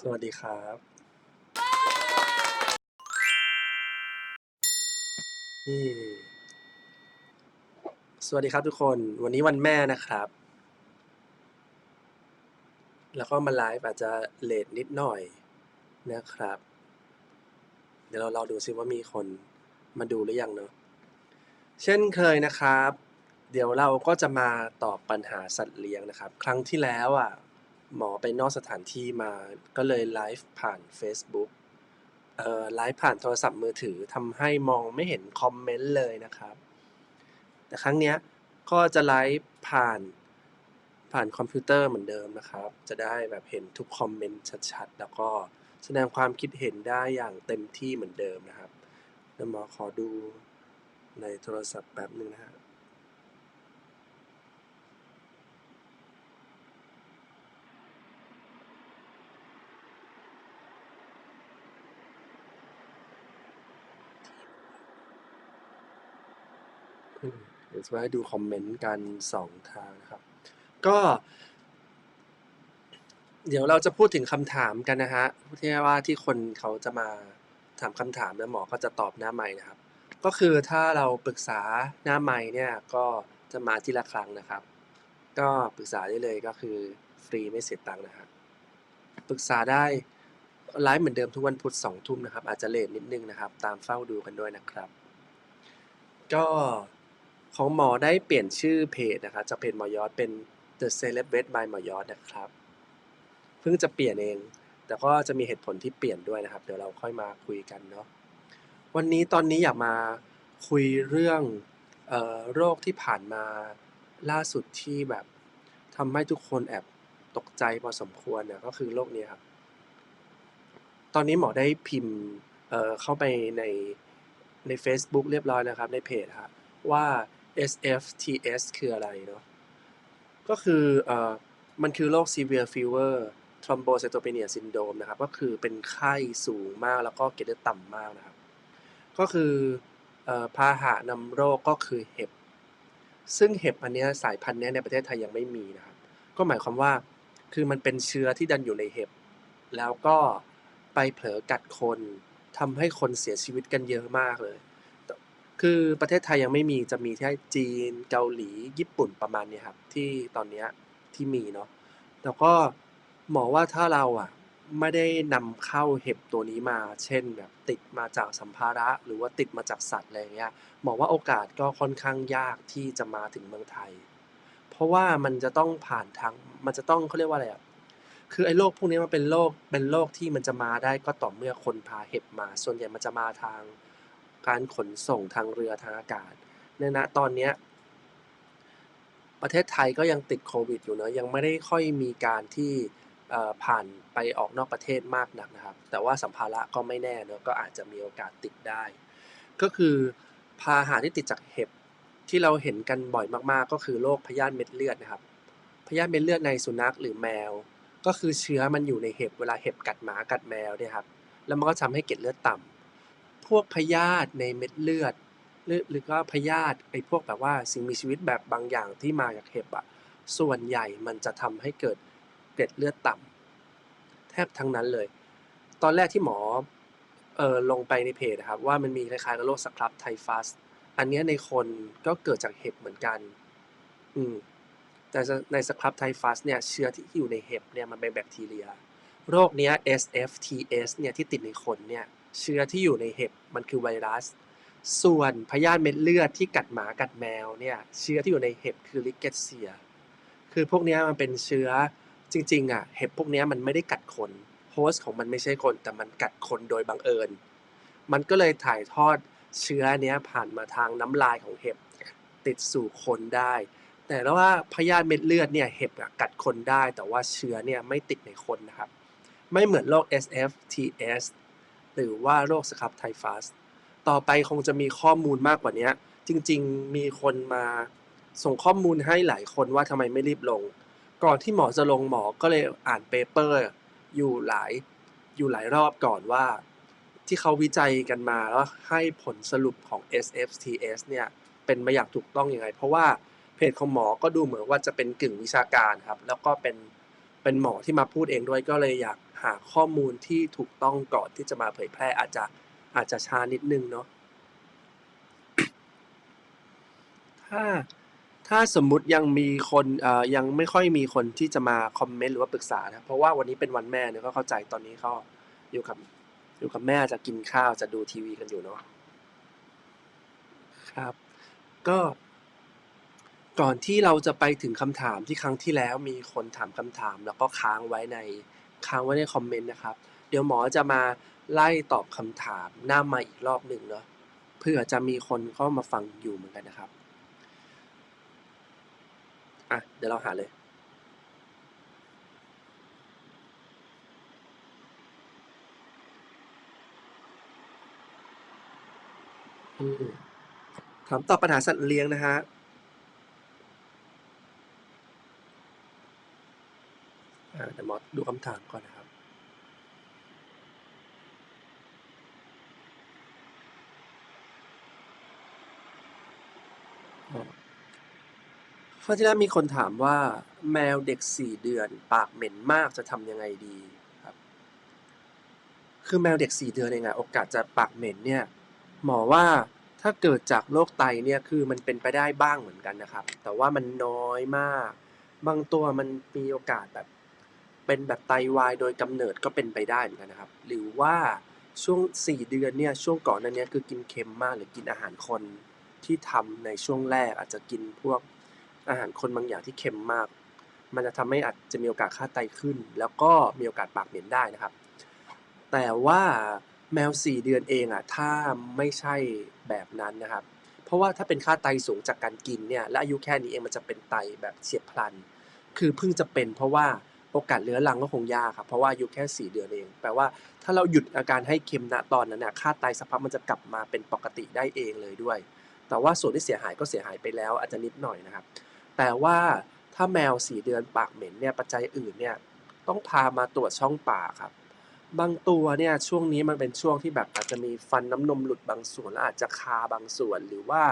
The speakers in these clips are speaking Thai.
สวัสดีครับนี่สวัสดีครับทุกคน วันนี้วันแม่นะครับ แล้วก็มาไลฟ์อาจจะเลทนิดหน่อยนะครับ เดี๋ยวเรารอดูซิว่ามีคนมาดูหรือยังเนาะ เช่นเคยนะครับ เดี๋ยวเราก็จะมาตอบปัญหาสัตว์เลี้ยงนะครับ ครั้งที่แล้วอะ หมอไปนอกสถานที่มา ก็เลยไลฟ์ผ่าน Facebook เอ่อไลฟ์ผ่านโทรศัพท์มือถือทำให้มองไม่เห็นคอมเมนต์เลยนะครับ แต่ครั้งเนี้ยก็จะไลฟ์ผ่านผ่านคอมพิวเตอร์เหมือนเดิมนะครับ จะได้แบบเห็นทุกคอมเมนต์ชัดๆ แล้วก็แสดงความคิดเห็นได้อย่างเต็มที่เหมือนเดิมนะครับเดี๋ยวหมอขอดูในโทรศัพท์แป๊บหนึ่งนะฮะอื เดี๋ยวจะให้ดูคอมเมนต์กันสองทางนะครับ ก็ เดี๋ยวเราจะพูดถึงคำถามกันนะฮะที่ว่าที่คนเขาจะมาถามคำถามแล้วหมอก็จะตอบหน้าไมค์นะครับ ก็คือถ้าเราปรึกษาหน้าไมค์เนี่ยก็จะมาทีละครั้งนะครับ ก็ปรึกษาได้เลยก็คือฟรีไม่เสียตังค์นะฮะปรึกษาได้ไลฟ์เหมือนเดิมทุกวันพุธสองทุ่มนะครับ อาจจะเลทนิดนึงนะครับ ตามเฝ้าดูกันด้วยนะครับ ก็ ของหมอได้เปลี่ยนชื่อเพจนะครับจากเพจหมอยอดเป็น The Celeb Vet by หมอยอดนะครับ เพิ่งจะเปลี่ยนเอง แต่ก็จะมีเหตุผลที่เปลี่ยนด้วยนะครับ เดี๋ยวเราค่อยมาคุยกันเนาะวันนี้ตอนนี้อยากมาคุยเรื่องออโรคที่ผ่านมาล่าสุดที่แบบทำให้ทุกคนแอบตกใจพอสมควรเนี่ยก็คือโรคนี้ครับ ตอนนี้หมอได้พิมพ์เเข้าไปในใน Facebook เรียบร้อยนะครับในเพจครับว่า SFTS คืออะไรเนาะ ก็คือเอ่อมันคือโรค severe fever thrombocytopenia syndrome นะครับ ก็คือเป็นไข้สูงมากแล้วก็เกล็ดเลือดต่ำมากนะครับ ก็คือเอ่อพาหะนำโรคก็คือเห็บ ซึ่งเห็บอันเนี้ยสายพันธุ์เนี้ยในประเทศไทยยังไม่มีนะครับ ก็หมายความว่าคือมันเป็นเชื้อที่ดันอยู่ในเห็บ แล้วก็ไปเผลอกัดคนทำให้คนเสียชีวิตกันเยอะมากเลย คือประเทศไทยยังไม่มีจะมีแค่จีนเกาหลีญี่ปุ่นประมาณเนี้ยครับ ที่ตอนเนี้ยที่มีเนาะแต่ก็หมอว่าถ้าเราอะไม่ได้นำเข้าเห็บตัวนี้มา เช่นแบบติดมาจากสัมภาระ หรือว่าติดมาจากสัตว์อะไรอย่างเงี้ยหมอว่าโอกาสก็ค่อนข้างยากที่จะมาถึงเมืองไทย เพราะว่ามันจะต้องผ่านทางมันจะต้องเขาเรียกว่าอะไรอะคือไอ้โรคพวกนี้มันเป็นโรคเป็นโรคที่มันจะมาได้ก็ต่อเมื่อคนพาเห็บมา ส่วนใหญ่มันจะมาทาง การขนส่งทางเรือทางอากาศเนี่ยนะตอนเนี้ยประเทศไทยก็ยังติดโควิดอยู่เนอะยังไม่ได้ค่อยมีการที่ผ่านไปออกนอกประเทศมากนักนะครับ แต่ว่าสัมภาระก็ไม่แน่เนอะก็อาจจะมีโอกาสติดได้ ก็คือพาหะที่ติดจากเห็บที่เราเห็นกันบ่อยมากๆ ก็คือโรคพยาธิเม็ดเลือดนะครับพยาธิเม็ดเลือดในสุนัขหรือแมว ก็คือเชื้อมันอยู่ในเห็บเวลาเห็บกัดหมากัดแมวเนี่ยครับแล้วมันก็ทำให้เกล็ดเลือดต่ำ พวกพยาธิในเม็ดเลือด หรือหรือก็พยาธิไอ้พวกแบบว่าสิ่งมีชีวิตแบบบางอย่างที่มาจากเห็บอะส่วนใหญ่มันจะทำให้เกิดเกล็ดเลือดต่ำแทบทั้งนั้นเลย ตอนแรกที่หมอเออลงไปในเพจนะครับว่ามันมีคล้ายๆกับโรคสครับไทฟัส อันนี้ในคนก็เกิดจากเห็บเหมือนกัน อืมแต่ในสครับไทฟัสเนี่ยเชื้อที่อยู่ในเห็บเนี่ยมันเป็นแบคทีเรีย โรคเนี้ย SFTS เนี่ยที่ติดในคนเนี่ย เชื้อที่อยู่ในเห็บมันคือไวรัส ส่วนพยาธิเม็ดเลือดที่กัดหมากัดแมวเนี่ยเชื้อที่อยู่ในเห็บคือลิเกตเซีย คือพวกนี้มันเป็นเชื้อจริงๆอะเห็บพวกนี้มันไม่ได้กัดคนโฮสต์ของมันไม่ใช่คนแต่มันกัดคนโดยบังเอิญ มันก็เลยถ่ายทอดเชื้อเนี้ยผ่านมาทางน้ำลายของเห็บติดสู่คนได้ แต่ว่าพยาธิเม็ดเลือดเนี่ยเห็บกัดคนได้ แต่ว่าเชื้อเนี่ยไม่ติดในคนนะครับ ไม่เหมือนโรค SFTS หรือว่าโรคสครับไทฟัสต่อไปคงจะมีข้อมูลมากกว่านี้ จริง ๆ มีคนมาส่งข้อมูลให้หลายคนว่าทำไมไม่รีบลง ก่อนที่หมอจะลงหมอก็เลยอ่านเปเปอร์อยู่หลายอยู่หลายรอบก่อนว่า ที่เขาวิจัยกันมาแล้วให้ผลสรุปของ SFTS เนี่ยเป็นมาอย่างถูกต้องยังไง เพราะว่าเพจของหมอก็ดูเหมือนว่าจะเป็นกึ่งวิชาการครับ แล้วก็เป็นเป็นหมอที่มาพูดเองด้วยก็เลยอยาก หาข้อมูลที่ถูกต้องก่อนที่จะมาเผยแพร่อาจจะอาจจะช้านิดนึงเนาะถ้าถ้าสมมุติยังมีคนเอ่อยังไม่ค่อยมีคนที่จะมาคอมเมนต์หรือว่าปรึกษานะเพราะว่าวันนี้เป็นวันแม่เนี่ยก็เข้าใจตอนนี้เขาอยู่กับอยู่กับแม่จะกินข้าวจะดูทีวีกันอยู่เนาะครับ ก็ก่อนที่เราจะไปถึงคำถามที่ครั้งที่แล้วมีคนถามคำถามแล้วก็ค้างไว้ใน ค้างไว้ในคอมเมนต์นะครับ เดี๋ยวหมอจะมาไล่ตอบคำถามหน้ามาอีกรอบหนึ่งเนาะเพื่อจะมีคนเข้ามาฟังอยู่เหมือนกันนะครับอะเดี๋ยวเราหาเลยถามตอบปัญหาสัตว์เลี้ยงนะฮะ อ่าเดี๋ยวหมอดูคำถามก่อนนะครับ ข้อที่แล้วมีคนถามว่าแมวเด็กสี่เดือน ปากเหม็นมากจะทำยังไงดีครับ คือแมวเด็กสี่เดือนเองอะโอกาสจะปากเหม็นเนี่ย หมอว่าถ้าเกิดจากโรคไตเนี่ยคือมันเป็นไปได้บ้างเหมือนกันนะครับ แต่ว่ามันน้อยมาก บางตัวมันมีโอกาสแบบ เป็นแบบไตวายโดยกำเนิดก็เป็นไปได้เหมือนกันนะครับ หรือว่าช่วงสี่เดือนเนี่ยช่วงก่อนนั้นเนี่ยคือกินเค็มมากหรือกินอาหารคนที่ทำในช่วงแรกอาจจะกินพวกอาหารคนบางอย่างที่เค็มมาก มันจะทำให้อาจจะมีโอกาสค่าไตขึ้น แล้วก็มีโอกาสปากเหม็นได้นะครับ แต่ว่าแมวสี่เดือนเองอะถ้าไม่ใช่แบบนั้นนะครับ เพราะว่าถ้าเป็นค่าไตสูงจากการกินเนี่ยและอายุแค่นี้เองมันจะเป็นไตแบบเฉียบพลัน คือเพิ่งจะเป็นเพราะว่า โอกาสเรื้อรังก็คงยากครับ เพราะว่าอายุแค่ 4 เดือนเอง แปลว่าถ้าเราหยุดอาการให้เค็มณตอนนั้นนะค่าไตสักพักมันจะกลับมาเป็นปกติได้เองเลยด้วย แต่ว่าส่วนที่เสียหายก็เสียหายไปแล้วอาจจะนิดหน่อยนะครับ แต่ว่าถ้าแมว 4 เดือนปากเหม็นเนี่ยปัจจัยอื่นเนี่ยต้องพามาตรวจช่องปากครับ บางตัวเนี่ยช่วงนี้มันเป็นช่วงที่แบบอาจจะมีฟันน้ำนมหลุดบางส่วนแล้วอาจจะคาบางส่วนหรือว่า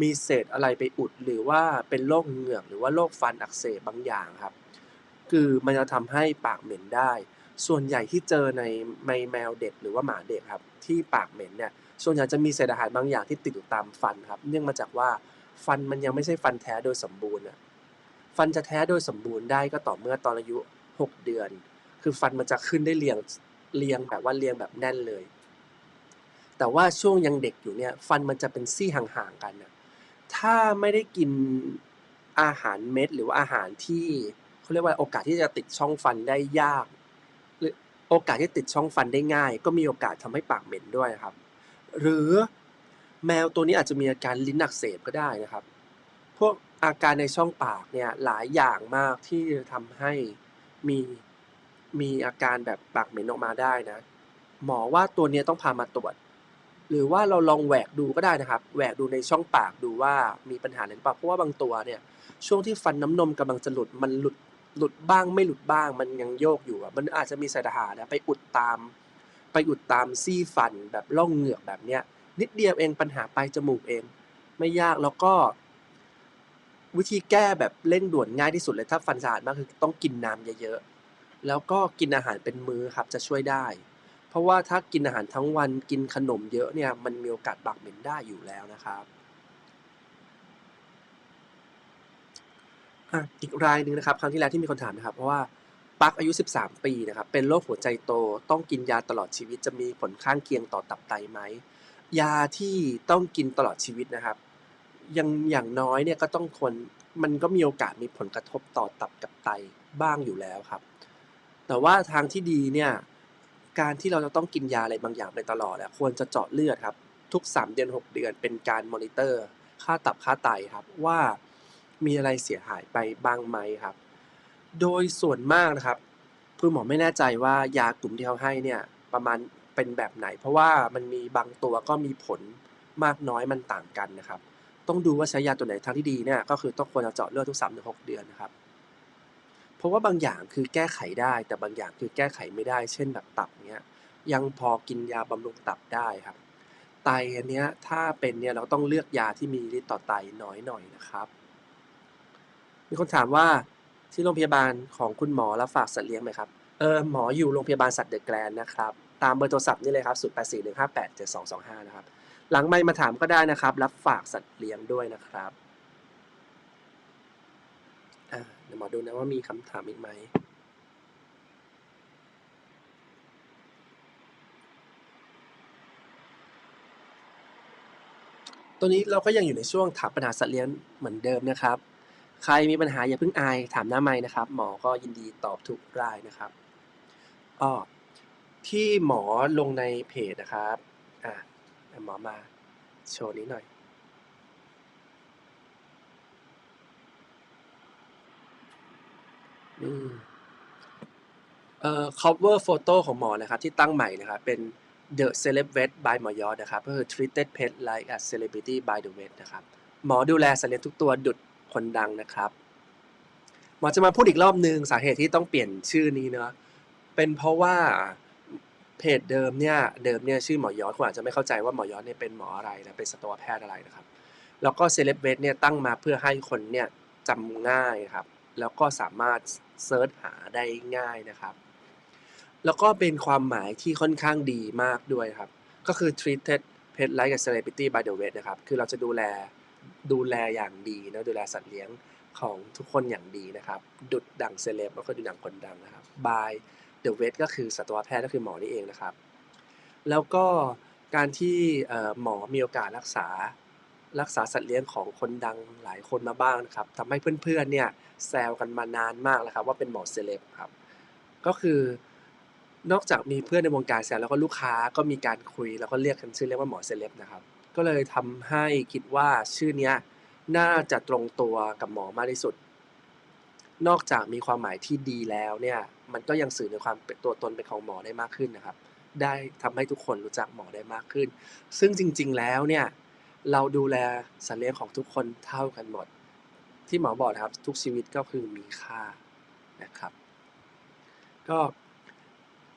มีเศษอะไรไปอุด หรือว่าเป็นโรคเหงือกหรือว่าโรคฟันอักเสบบางอย่างครับ คือมันจะทำให้ปากเหม็นได้ ส่วนใหญ่ที่เจอในในแมวเด็กหรือว่าหมาเด็กครับ ที่ปากเหม็นเนี่ยส่วนใหญ่จะมีเศษอาหารบางอย่างที่ติดอยู่ตามฟันครับเนื่องมาจากว่าฟันมันยังไม่ใช่ฟันแท้โดยสมบูรณ์อะฟันจะแท้โดยสมบูรณ์ได้ก็ต่อเมื่อตอนอายุ 6 เดือน คือฟันมันจะขึ้นได้เรียงเรียงแบบว่าเรียงแบบแน่นเลย แต่ว่าช่วงยังเด็กอยู่เนี่ยฟันมันจะเป็นซี่ห่างๆกันนะถ้าไม่ได้กินอาหารเม็ดหรือว่าอาหารที่ เขาเรียกว่าโอกาสที่จะติดช่องฟันได้ยาก หรือโอกาสที่ติดช่องฟันได้ง่าย ก็มีโอกาสทำให้ปากเหม็นด้วยครับ หรือแมวตัวนี้อาจจะมีอาการลิ้นอักเสบก็ได้นะครับ พวกอาการในช่องปากเนี่ยหลายอย่างมากที่ทำให้มีมีอาการแบบปากเหม็นออกมาได้นะ หมอว่าตัวนี้ต้องพามาตรวจ หรือว่าเราลองแหวกดูก็ได้นะครับแหวกดูในช่องปากดูว่ามีปัญหาหรือเปล่าเพราะว่าบางตัวเนี่ยช่วงที่ฟันน้ำนมกำลังจะหลุดมันหลุด หลุดบ้างไม่หลุดบ้างมันยังโยกอยู่อะมันอาจจะมีเศษอาหารนะไปอุดตาม ไปอุดตามซี่ฟันแบบร่องเหงือกแบบเนี้ย นิดเดียวเองปัญหาปลายจมูกเอง ไม่ยากแล้วก็ วิธีแก้แบบเร่งด่วนง่ายที่สุดเลยถ้าฟันสะอาดมากคือต้องกินน้ำเยอะๆแล้วก็กินอาหารเป็นมื้อครับจะช่วยได้ เพราะว่าถ้ากินอาหารทั้งวันกินขนมเยอะเนี่ยมันมีโอกาสปากเหม็นได้อยู่แล้วนะครับ อะอีกรายหนึ่งนะครับ ครั้งที่แล้วที่มีคนถามนะครับ เพราะว่าปักอายุ 13 ปีนะครับ เป็นโรคหัวใจโต ต้องกินยาตลอดชีวิต จะมีผลข้างเคียงต่อตับไตไหม ยาที่ต้องกินตลอดชีวิตนะครับ ยังอย่างน้อยเนี่ยก็ต้องควรมันก็มีโอกาสมีผลกระทบต่อตับกับไตบ้างอยู่แล้วครับ แต่ว่าทางที่ดีเนี่ย การที่เราจะต้องกินยาอะไรบางอย่างไปตลอดอะควรจะเจาะเลือดครับ ทุก 3 เดือน 6 เดือนเป็นการมอนิเตอร์ ค่าตับค่าไตครับว่า มีอะไรเสียหายไปบ้างไหมครับ โดยส่วนมากนะครับคุณหมอไม่แน่ใจว่ายากลุ่มที่เขาให้เนี่ยประมาณเป็นแบบไหน เพราะว่ามันมีบางตัวก็มีผลมากน้อยมันต่างกันนะครับ ต้องดูว่าใช้ยาตัวไหนทางที่ดีเนี่ยก็คือต้องควรจะเจาะเลือดทุก3ถึง6เดือนนะครับ เพราะว่าบางอย่างคือแก้ไขได้ แต่บางอย่างคือแก้ไขไม่ได้ เช่นแบบตับเนี้ยยังพอกินยาบำรุงตับได้ครับ ไตอันเนี้ยถ้าเป็นเนี่ยเราต้องเลือกยาที่มีฤทธิ์ต่อไตน้อยหน่อยนะครับ มีคนถามว่าที่โรงพยาบาลของคุณหมอรับฝากสัตว์เลี้ยงไหมครับ เออหมออยู่โรงพยาบาลสัตว์เดอะแกรนนะครับ ตามเบอร์โทรศัพท์นี่เลยครับ 0 8 4 1 5 8 7 2 2 5 นะครับ หลังไม่มาถามก็ได้นะครับ รับฝากสัตว์เลี้ยงด้วยนะครับเดี๋ยวหมอดูนะว่ามีคำถามอีกไหมตัวนี้เราก็ยังอยู่ในช่วงถามปัญหาสัตว์เลี้ยงเหมือนเดิมนะครับ ใครมีปัญหาอย่าเพิ่งอายถามหน้าไม้นะครับ หมอก็ยินดีตอบทุกรายนะครับอ้อที่หมอลงในเพจนะครับอะหมอมาโชว์นี้หน่อยอืมเอ่อ cover photo ของหมอนะครับ ที่ตั้งใหม่นะครับ เป็น The Celeb Vet by หมอยอดนะครับ ก็คือ treated pet like a celebrity by the vet นะครับ หมอดูแลสัตว์เลี้ยงทุกตัวดุด คนดังนะครับหมอจะมาพูดอีกรอบนึงสาเหตุที่ต้องเปลี่ยนชื่อนี้เนาะเป็นเพราะว่าเพจเดิมเนี่ยเดิมเนี่ยชื่อหมอยอดคุณอาจจะไม่เข้าใจว่าหมอยอดเนี่ยเป็นหมออะไรนะเป็นสัตวแพทย์อะไรนะครับ แล้วก็ Celeb Vet เนี่ยตั้งมาเพื่อให้คนเนี่ยจำง่ายครับ แล้วก็สามารถเซิร์ชหาได้ง่ายนะครับ แล้วก็เป็นความหมายที่ค่อนข้างดีมากด้วยครับ ก็คือ treated pet like a celebrity by the vet นะครับ คือเราจะดูแล ดูแลอย่างดีนะดูแลสัตว์เลี้ยงของทุกคนอย่างดีนะครับ ดุดดังเซเลบก็คือดุดดังคนดังนะครับ by the vet ก็คือสัตวแพทย์ก็คือหมอนี่เองนะครับ แล้วก็การที่หมอมีโอกาสรักษารักษาสัตว์เลี้ยงของคนดังหลายคนมาบ้างนะครับทำให้เพื่อนๆเนี่ยแซวกันมานานมากแล้วครับว่าเป็นหมอเซเลบครับ ก็คือนอกจากมีเพื่อนในวงการแซวแล้วก็ลูกค้าก็มีการคุยแล้วก็เรียกกันชื่อเรียกว่าหมอเซเลบนะครับ ก็เลยทำให้คิดว่าชื่อเนี้ยน่าจะตรงตัวกับหมอมากที่สุด นอกจากมีความหมายที่ดีแล้วเนี่ย มันก็ยังสื่อในความเป็นตัวตนเป็นของหมอได้มากขึ้นนะครับ ได้ทำให้ทุกคนรู้จักหมอได้มากขึ้น ซึ่งจริง ๆ แล้วเนี่ย เราดูแลสัตว์เลี้ยงของทุกคนเท่ากันหมด ที่หมอบอกนะครับ ทุกชีวิตก็คือมีค่านะครับ ก็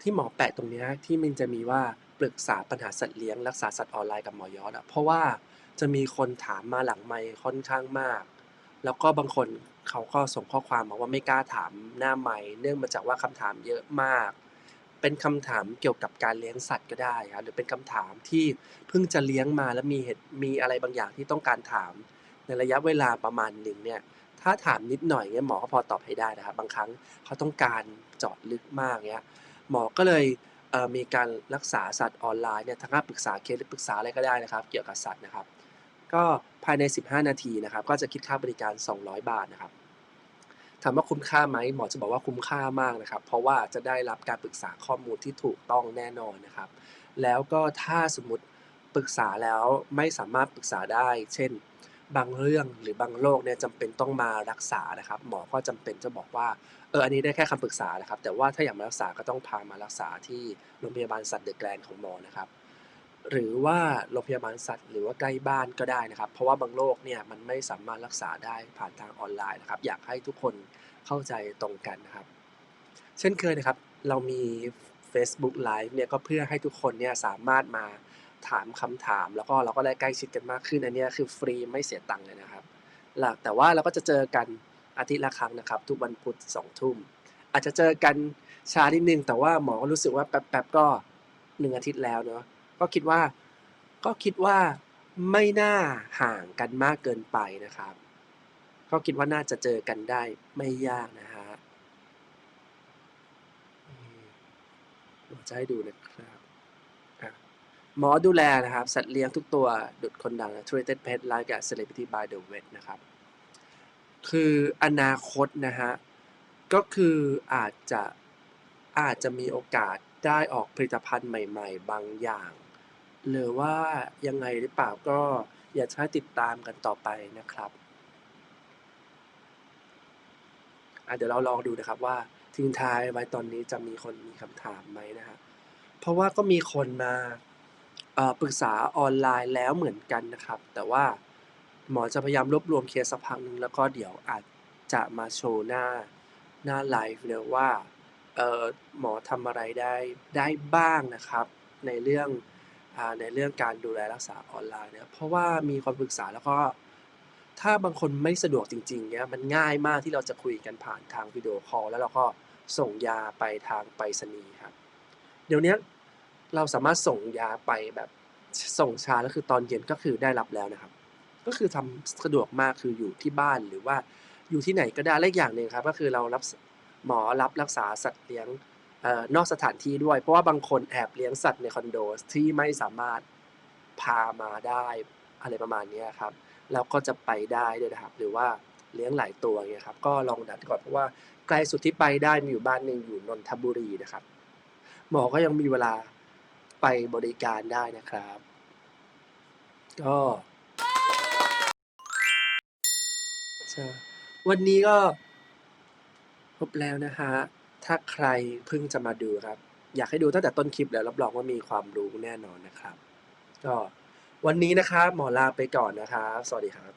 ที่หมอแปะตรงนี้ที่มันจะมีว่า ปรึกษาปัญหาสัตว์เลี้ยงรักษาสัตว์ออนไลน์กับหมอยอดอะเพราะว่าจะมีคนถามมาหลังไมค์ค่อนข้างมาก แล้วก็บางคนเขาก็ส่งข้อความมาว่าไม่กล้าถามหน้าไมค์เนื่องมาจากว่าคำถามเยอะมาก เป็นคำถามเกี่ยวกับการเลี้ยงสัตว์ก็ได้ครับหรือเป็นคำถามที่เพิ่งจะเลี้ยงมาแล้วมีเหตุมีอะไรบางอย่างที่ต้องการถาม ในระยะเวลาประมาณหนึ่งเนี่ยถ้าถามนิดหน่อยเนี่ยหมอก็พอตอบให้ได้นะครับบางครั้งเขาต้องการเจาะลึกมากเนี่ยหมอก็เลย มีการรักษาสัตว์ออนไลน์เนี่ยทั้งการปรึกษาเคสหรือปรึกษาอะไรก็ได้นะครับ เกี่ยวกับสัตว์นะครับ ก็ภายใน 15 นาทีนะครับ ก็จะคิดค่าบริการ 200 บาทนะครับถามว่าคุ้มค่าไหมหมอจะบอกว่าคุ้มค่ามากนะครับ เพราะว่าจะได้รับการปรึกษาข้อมูลที่ถูกต้องแน่นอนนะครับ แล้วก็ถ้าสมมติปรึกษาแล้วไม่สามารถปรึกษาได้ เช่น บางเรื่องหรือบางโรคเนี่ยจำเป็นต้องมารักษานะครับ หมอก็จำเป็นจะบอกว่าเอออันนี้ได้แค่คำปรึกษานะครับ แต่ว่าถ้าอยากมารักษาก็ต้องพามารักษาที่โรงพยาบาลสัตว์เดอะแกรนของหมอนะครับหรือว่าโรงพยาบาลสัตว์หรือว่าใกล้บ้านก็ได้นะครับ เพราะว่าบางโรคเนี่ยมันไม่สามารถรักษาได้ผ่านทางออนไลน์นะครับ อยากให้ทุกคนเข้าใจตรงกันนะครับ เช่นเคยนะครับ เรามี Facebook Live เนี่ยก็เพื่อให้ทุกคนเนี่ยสามารถมา ถามคำถาม แล้วก็เราก็ได้ใกล้ชิดกันมากขึ้นอันนี้คือฟรีไม่เสียตังค์เลยนะครับหลักแต่ว่าเราก็จะเจอกันอาทิตย์ละครั้งนะครับ ทุกวันพุธสองทุ่มอาจจะเจอกันช้านิดนึง แต่ว่าหมอก็รู้สึกว่าแป๊บๆก็หนึ่งอาทิตย์แล้วเนาะก็คิดว่าก็คิดว่าไม่น่าห่างกันมากเกินไปนะครับ ก็คิดว่าน่าจะเจอกันได้ไม่ยากนะฮะอืมเดี๋ยวจะให้ดูนะครับอะ หมอดูแลนะครับ สัตว์เลี้ยงทุกตัวดุดคนดัง treated pet like a celebrity by the vet นะครับ คืออนาคตนะฮะ ก็คืออาจจะอาจจะมีโอกาสได้ออกผลิตภัณฑ์ใหม่ ๆ บางอย่าง หรือว่ายังไงหรือเปล่าก็อย่ากจะให้ติดตามกันต่อไปนะครับเดี๋ยวเราลองดูนะครับว่าทิ้งท้ายไว้ตอนนี้จะมีคนมีคำถามไหมนะฮะเพราะว่าก็มีคนมา ปรึกษาออนไลน์แล้วเหมือนกันนะครับ แต่ว่าหมอจะพยายามรวบรวมเคสสักพักหนึ่งแล้วก็เดี๋ยวอาจจะมาโชว์หน้าหน้าไลฟ์เลยว่าเออหมอทำอะไรได้ได้บ้างนะครับ ในเรื่องอในเรื่องการดูแลรักษาออนไลน์เนี่ยเพราะว่ามีคนปรึกษาแล้วก็ถ้าบางคนไม่สะดวกจริงๆเงี้ยมันง่ายมากที่เราจะคุยกันผ่านทางวิดีโอคอลแล้วเราก็ส่งยาไปทางไปรษณีย์ครับ เดี๋ยวนี้ เราสามารถส่งยาไปแบบส่งช้าแล้วคือตอนเย็นก็คือได้รับแล้วนะครับ ก็คือทำสะดวกมากคืออยู่ที่บ้านหรือว่าอยู่ที่ไหนก็ได้และอีกอย่างหนึ่งครับ ก็คือเรารับหมอรับรักษาสัตว์เลี้ยงออนอกสถานที่ด้วย เพราะว่าบางคนแอบเลี้ยงสัตว์ในคอนโดที่ไม่สามารถพามาได้อะไรประมาณนี้ครับแล้วก็จะไปได้ด้วยนะครับ หรือว่าเลี้ยงหลายตัวอย่างเงี้ยครับก็ลองนัดก่อนเพราะว่าไกลสุดที่ไปได้มีอยู่บ้านหนึ่งอยู่นนทบุรีนะครับ หมอก็ยังมีเวลา ไปบริการได้นะครับ ก็วันนี้ก็ครบแล้วนะครับถ้าใครเพิ่งจะมาดูครับ อยากให้ดูตั้งแต่ต้นคลิปแล้วรับรองว่ามีความรู้แน่นอนนะครับ ก็วันนี้นะครับหมอลาไปก่อนนะครับ สวัสดีครับ